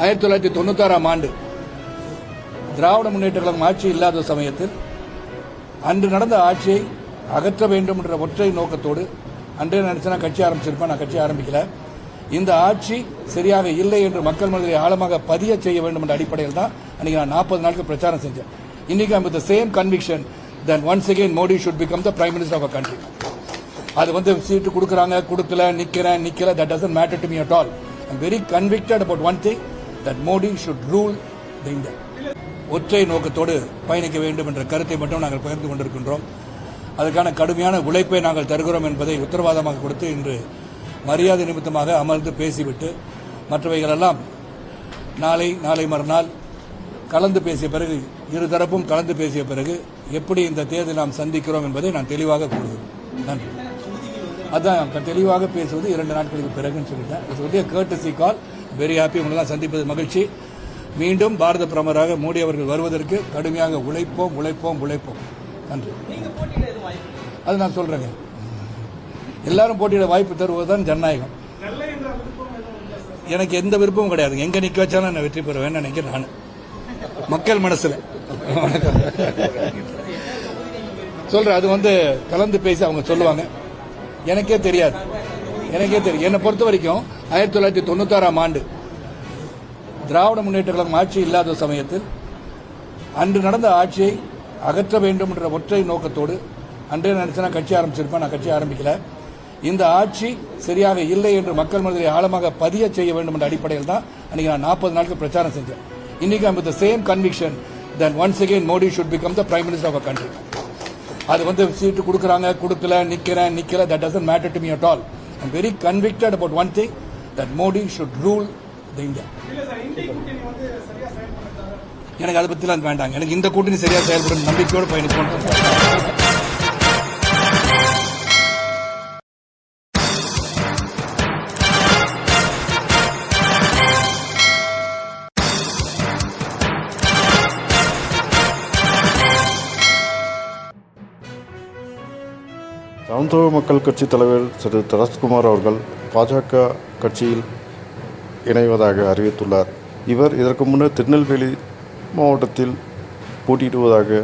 ஆயிரத்தி தொள்ளாயிரத்தி தொண்ணூத்தாறாம் ஆண்டு திராவிட முன்னேற்ற கழகம் ஆட்சி இல்லாத சமயத்தில் அன்று நடந்த ஆட்சியை அகற்ற வேண்டும் என்ற ஒற்றை நோக்கத்தோடு அன்றே நினைச்சா கட்சி ஆரம்பிச்சிருப்பேன். நான் கட்சி ஆரம்பிக்கல. இந்த ஆட்சி சரியாக இல்லை என்று மக்கள் மனதில் ஆழமாக பதிய செய்ய வேண்டும் என்ற அடிப்படையில் தான் அன்னைக்கு நான் நாற்பது நாட்கள் பிரச்சாரம் செஞ்சேன். இன்னைக்கு I'm with same conviction then once again Modi should become the prime minister of a country அது வந்து சீட்டு கொடுக்குறாங்க கொடுக்கல நிக்கிறேன் நிக்கல that doesn't matter to me at all I'm very convicted about one thing that Modi should rule the India ஒற்றை நோக்கத்தோடு பயணிக்க வேண்டும் என்ற கருத்தை மட்டும் நாங்கள் பகிர்ந்து கொண்டிருக்கின்றோம். அதற்கான கடுமையான உழைப்பை நாங்கள் தருகிறோம் என்பதை உத்தரவாதமாக கொடுத்து இன்று மரியாதை நிமித்தமாக அமர்ந்து பேசிவிட்டு மற்றவைகளெல்லாம் நாளை நாளை மறுநாள் கலந்து பேசிய பிறகு இருதரப்பும் கலந்து பேசிய பிறகு எப்படி இந்த தேர்தலை நாம் சந்திக்கிறோம் என்பதை நான் தெளிவாக கூறுகிறேன் நன்றி. அதான் தெளிவாக பேசுவது இரண்டு நாட்களுக்கு பிறகுன்னு சொல்லிட்டேன். It's courtesy call very happy உங்களெல்லாம் சந்திப்பது மகிழ்ச்சி. மீண்டும் பாரத பிரதமராக மோடி அவர்கள் வருவதற்கு கடுமையாக உழைப்போம் உழைப்போம் உழைப்போம். நன்றி. அது நான் சொல்றேங்க. எல்லாரும் போட்டியிட வாய்ப்பு தருவதுதான் ஜனநாயகம். எனக்கு எந்த விருப்பமும் கிடையாது எங்க நிக்க வச்சாலும் நான் வெற்றி பெறுவேன் நினைக்கிறேன் நான். மக்கள் மனசுல. சொல்றேன் அது வந்து கலந்து பேசி அவங்க சொல்லுவாங்க. எனக்கே தெரியாது. எனக்கே தெரியும். என்னை பொறுத்த வரைக்கும் ஆயிரத்தி தொள்ளாயிரத்தி தொண்ணூத்தாறாம் ஆண்டு திராவிட முன்னேற்ற கழகம் ஆட்சி இல்லாத சமயத்தில் அன்று நடந்த ஆட்சியை அகற்ற வேண்டும் என்ற ஒற்றை நோக்கத்தோடு அன்றே நினைச்சா கட்சி ஆரம்பிச்சிருப்பேன். நான் கட்சி ஆரம்பிக்கல. இந்த ஆட்சி சரியாக இல்லை என்று மக்கள் மனதில் ஆழமாக பதிய செய்ய வேண்டும் என்ற அடிப்படையில் தான் அன்னைக்கு நான் நாற்பது நாட்கள் பிரச்சாரம் செஞ்சேன். இன்னைக்கு I'm with same conviction then once again Modi should become the prime minister of a country அது வந்து சீட்டு கொடுக்குறாங்க கொடுக்கல நிற்கிறேன் நிற்கல that doesn't matter to me at all I'm very convicted about one thing that Modi should rule the India எனக்கு அதை பத்திலாம் வேண்டாங்க. எனக்கு இந்த கூட்டணி சரியா செயல்படும் நம்பிக்கையோடு பயணிக்கணும் தமிழ் மக்கள் கட்சி தலைவர் திரு தரஸ்குமார் அவர்கள் பாஜக கட்சியில் இணைவதாக அறிவித்துள்ளார். இவர் இதற்கு முன்னர் திருநெல்வேலி மாவட்டத்தில் போட்டியிடுவதாக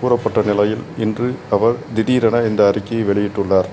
கூறப்பட்ட நிலையில் இன்று அவர் திடீரென இந்த அறிக்கையை வெளியிட்டுள்ளார்.